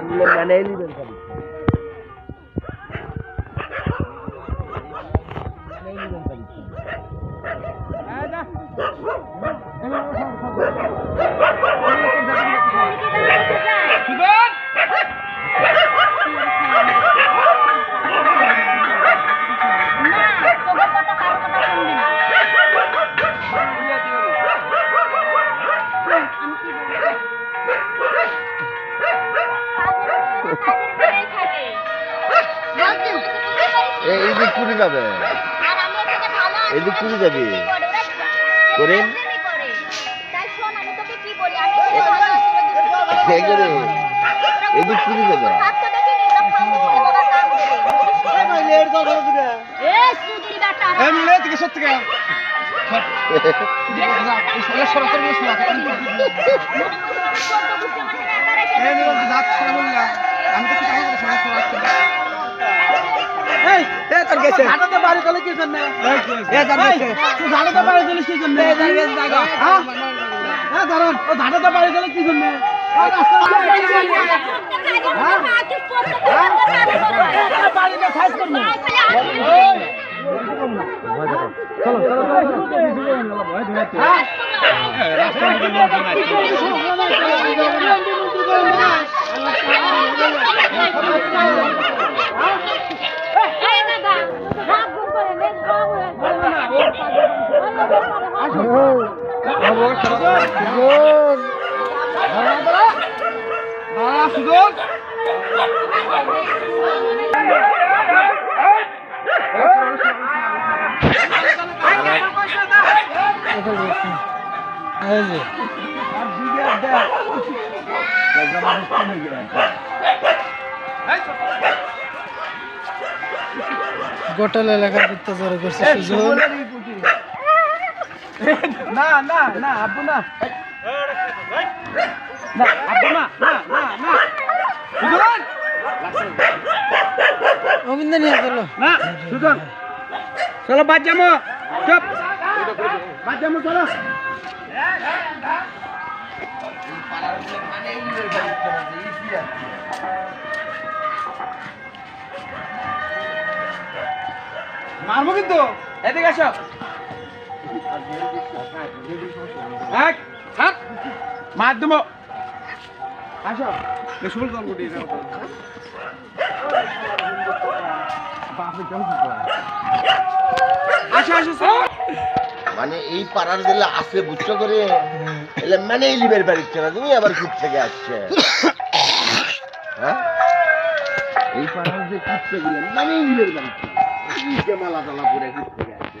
নিলে মেনে খালি মেনেই নিবেন খালি। এ- এই কুড়ি যাবে। এদিক কুড়ি যাবে। এই, এ তোর গেছে। বাড়ি কি জন্যে? এ তোর গেছে। তুই বাড়ি কি জন্যে? হ্যাঁ? এ ও ঝাঁটাতে বাড়ি দিলে কি জন্যে? বাড়িতে সাইজ করব। চলো, চলো, চলো। হ্যাঁ? সুজন। গোটাল এলাকার অত্যাচার করছে সুজন। না না না আব্বু না। না আব্বু না না না না। সুজন! অবিন্দা নিয়ে চলো। না সুজন! চলো বাদ যাব চুপ। বাদ যাব চলো। মারবো কিন্তু। এদিকে আসো। এক থাক মার দেবো আসো। শুভ জন্মটি আসো আসো চলো। মানে এই পাড়ার দিলে আসে বুঝছ করে? এলে মানে এই লিবের বাড়ির ছেলে তুমি আবার কুট থেকে আসছে। হ্যাঁ? এই পাড়ার যে গেলেন মানে এই লিবের বাড়ির ছেলে। মালা টালা পরে কুট থেকে আসছে।